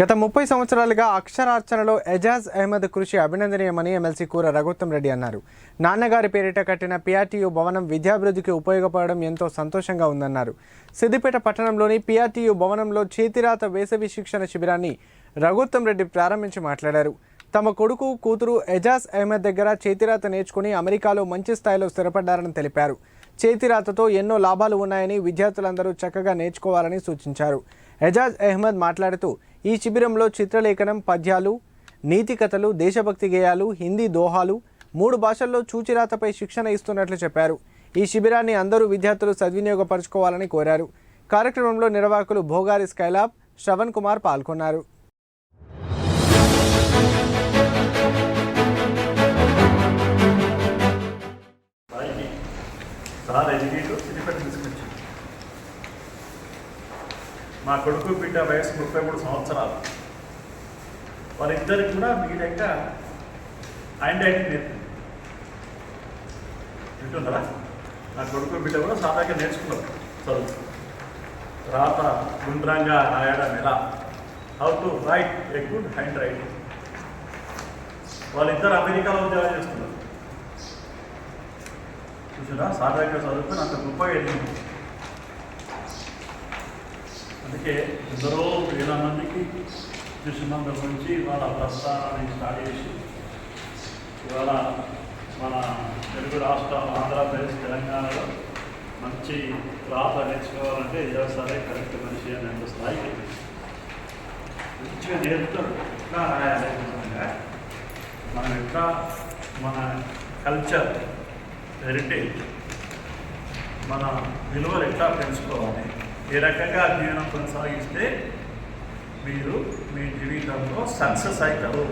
గత ముప్పై సంవత్సరాలుగా అక్షరార్చనలో ఎజాజ్ అహ్మద్ కృషి అభినందనీయమని ఎమ్మెల్సీ కూర రఘుత్తం రెడ్డి అన్నారు. నాన్నగారి పేరిట కట్టిన పిఆర్టీయూ భవనం విద్యాభివృద్ధికి ఉపయోగపడడం ఎంతో సంతోషంగా ఉందన్నారు. సిద్దిపేట పట్టణంలోని పిఆర్టీయూ భవనంలో చేతిరాత వేసవి శిక్షణ శిబిరాన్ని రఘుత్తం రెడ్డి ప్రారంభించి మాట్లాడారు. తమ కొడుకు కూతురు ఎజాజ్ అహ్మద్ దగ్గర చేతిరాత నేర్చుకుని అమెరికాలో మంచి స్థాయిలో స్థిరపడ్డారని తెలిపారు. చేతిరాతతో ఎన్నో లాభాలు ఉన్నాయని విద్యార్థులందరూ చక్కగా నేర్చుకోవాలని సూచించారు. ఎజాజ్ అహ్మద్ మాట్లాడుతూ ఈ శిబిరంలో చిత్రలేఖనం పద్యాలు నీతి కథలు దేశభక్తి గేయాలు హిందీ దోహాలు మూడు భాషల్లో చూచిరాతపై శిక్షణ ఇస్తున్నట్లు చెప్పారు. ఈ శిబిరాన్ని అందరూ విద్యార్థులు సద్వినియోగపరచుకోవాలని కోరారు. కార్యక్రమంలో నిర్వాహకులు భోగారి స్కైలాబ్ శ్రవణ్ కుమార్ పాల్గొన్నారు. సార్ ఎడ్యుకేటర్ మా కొడుకు బిడ్డ వయసు ముప్పై మూడు సంవత్సరాలు. వారిద్దరికి కూడా మీ లెక్క హ్యాండ్ రైటింగ్ నేర్పింది. వింటున్నారా నా కొడుకు బిడ్డ కూడా సాదాగా నేర్చుకున్నారు చదువు. రాత గుండ్రంగా రాయడం ఎలా how to write a good handwriting వాళ్ళిద్దరు అమెరికాలో ఉద్యోగం చేస్తున్నారు. చూసారా? సాధారణంగా చదువుకుని అంత గొప్పగా ఎదిగింది. అందుకే ఎందరో వేల మందికి శిశుమందం నుంచి వాళ్ళ ప్రస్థానాన్ని స్టార్ట్ చేసి ఇవాళ మన తెలుగు రాష్ట్రాలు ఆంధ్రప్రదేశ్ తెలంగాణలో మంచి రాత నేర్చుకోవాలంటే వ్యవసాయ కరెక్ట్ మనిషి అనే స్థాయికి మంచిగా నేర్పుతాడు ఎట్లా రాయాలి. మనం ఎట్లా మన కల్చర్ హెరిటేజ్ మన విలువలు ఎట్లా పెంచుకోవాలి ఈ రకంగా అధ్యయనం కొనసాగిస్తే మీరు మీ జీవితంలో సక్సెస్ అవుతారు?